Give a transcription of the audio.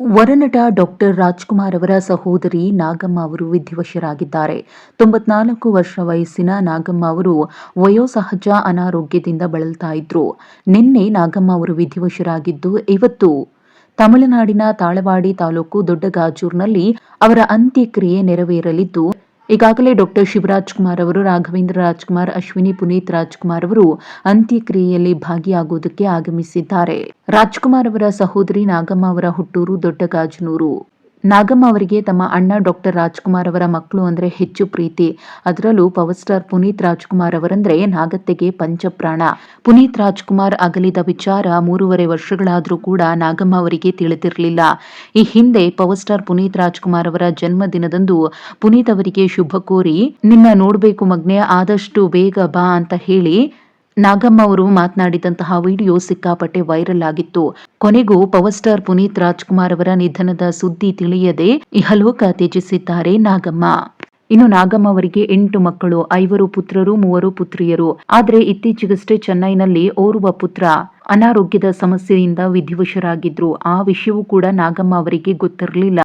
ವರನಟ doctor Rajkumar ಅವರ ಸಹೋದರಿ ನಾಗಮ್ಮ ಅವರು ವಿಧಿವಶರಾಗಿದ್ದಾರೆ. ತೊಂಬತ್ನಾಲ್ಕು ವರ್ಷ ವಯಸ್ಸಿನ ನಾಗಮ್ಮ ಅವರು ವಯೋಸಹಜ ಅನಾರೋಗ್ಯದಿಂದ ಬಳಲ್ತಾ ಇದ್ರು. ನಿನ್ನೆ ನಾಗಮ್ಮ ಅವರು ವಿಧಿವಶರಾಗಿದ್ದು, ಇವತ್ತು ತಮಿಳುನಾಡಿನ ತಾಳವಾಡಿ ತಾಲೂಕು ದೊಡ್ಡಗಾಜೂರ್ನಲ್ಲಿ ಅವರ ಅಂತ್ಯಕ್ರಿಯೆ ನೆರವೇರಲಿದ್ದು ಈಗಾಗಲೇ ಡಾಕ್ಟರ್ ಶಿವರಾಜ್ ಕುಮಾರ್ ಅವರು, ರಾಘವೇಂದ್ರ ರಾಜ್ಕುಮಾರ್ ಅಶ್ವಿನಿ ಪುನೀತ್ ರಾಜ್ಕುಮಾರ್ ಅವರು ಅಂತ್ಯಕ್ರಿಯೆಯಲ್ಲಿ ಭಾಗಿಯಾಗುವುದಕ್ಕೆ ಆಗಮಿಸಿದ್ದಾರೆ. ರಾಜ್ಕುಮಾರ್ ಅವರ ಸಹೋದರಿ ನಾಗಮ್ಮ ಅವರ ಹುಟ್ಟೂರು ದೊಡ್ಡಗಾಜನೂರು. ನಾಗಮ್ಮ ಅವರಿಗೆ ತಮ್ಮ ಅಣ್ಣ ಡಾಕ್ಟರ್ ರಾಜ್ಕುಮಾರ್ ಅವರ ಮಕ್ಕಳು ಅಂದ್ರೆ ಹೆಚ್ಚು ಪ್ರೀತಿ. ಅದರಲ್ಲೂ ಪವರ್ ಸ್ಟಾರ್ ಪುನೀತ್ ರಾಜ್ಕುಮಾರ್ ಅವರಂದ್ರೆ ನಾಗತ್ತೆಗೆ ಪಂಚಪ್ರಾಣ. ಪುನೀತ್ ರಾಜ್ಕುಮಾರ್ ಅಗಲಿದ ವಿಚಾರ ಮೂರುವರೆ ವರ್ಷಗಳಾದರೂ ಕೂಡ ನಾಗಮ್ಮ ಅವರಿಗೆ ತಿಳಿದಿರಲಿಲ್ಲ. ಈ ಹಿಂದೆ ಪವರ್ ಸ್ಟಾರ್ ಪುನೀತ್ ರಾಜ್ಕುಮಾರ್ ಅವರ ಜನ್ಮದಿನದಂದು ಪುನೀತ್ ಅವರಿಗೆ ಶುಭ ಕೋರಿ, ನಿನ್ನ ನೋಡಬೇಕು ಮಗ್ನೆ, ಆದಷ್ಟು ಬೇಗ ಬಾ ಅಂತ ಹೇಳಿ ನಾಗಮ್ಮ ಅವರು ಮಾತನಾಡಿದಂತಹ ವಿಡಿಯೋ ಸಿಕ್ಕಾಪಟ್ಟೆ ವೈರಲ್ ಆಗಿತ್ತು. ಕೊನೆಗೂ ಪವರ್ ಸ್ಟಾರ್ ಪುನೀತ್ ರಾಜ್ಕುಮಾರ್ ಅವರ ನಿಧನದ ಸುದ್ದಿ ತಿಳಿಯದೆ ಇಹಲೋಕ ತ್ಯಜಿಸಿದ್ದಾರೆ ನಾಗಮ್ಮ. ಇನ್ನು ನಾಗಮ್ಮ ಅವರಿಗೆ ಎಂಟು ಮಕ್ಕಳು, ಐವರು ಪುತ್ರರು, ಮೂವರು ಪುತ್ರಿಯರು. ಆದರೆ ಇತ್ತೀಚೆಗಷ್ಟೇ ಚೆನ್ನೈನಲ್ಲಿ ಓರ್ವ ಪುತ್ರ. ಅನಾರೋಗ್ಯದ ಸಮಸ್ಯೆಯಿಂದ ವಿಧಿವಶರಾಗಿದ್ರು. ಆ ವಿಷಯವೂ ಕೂಡ ನಾಗಮ್ಮ ಅವರಿಗೆ ಗೊತ್ತಿರಲಿಲ್ಲ.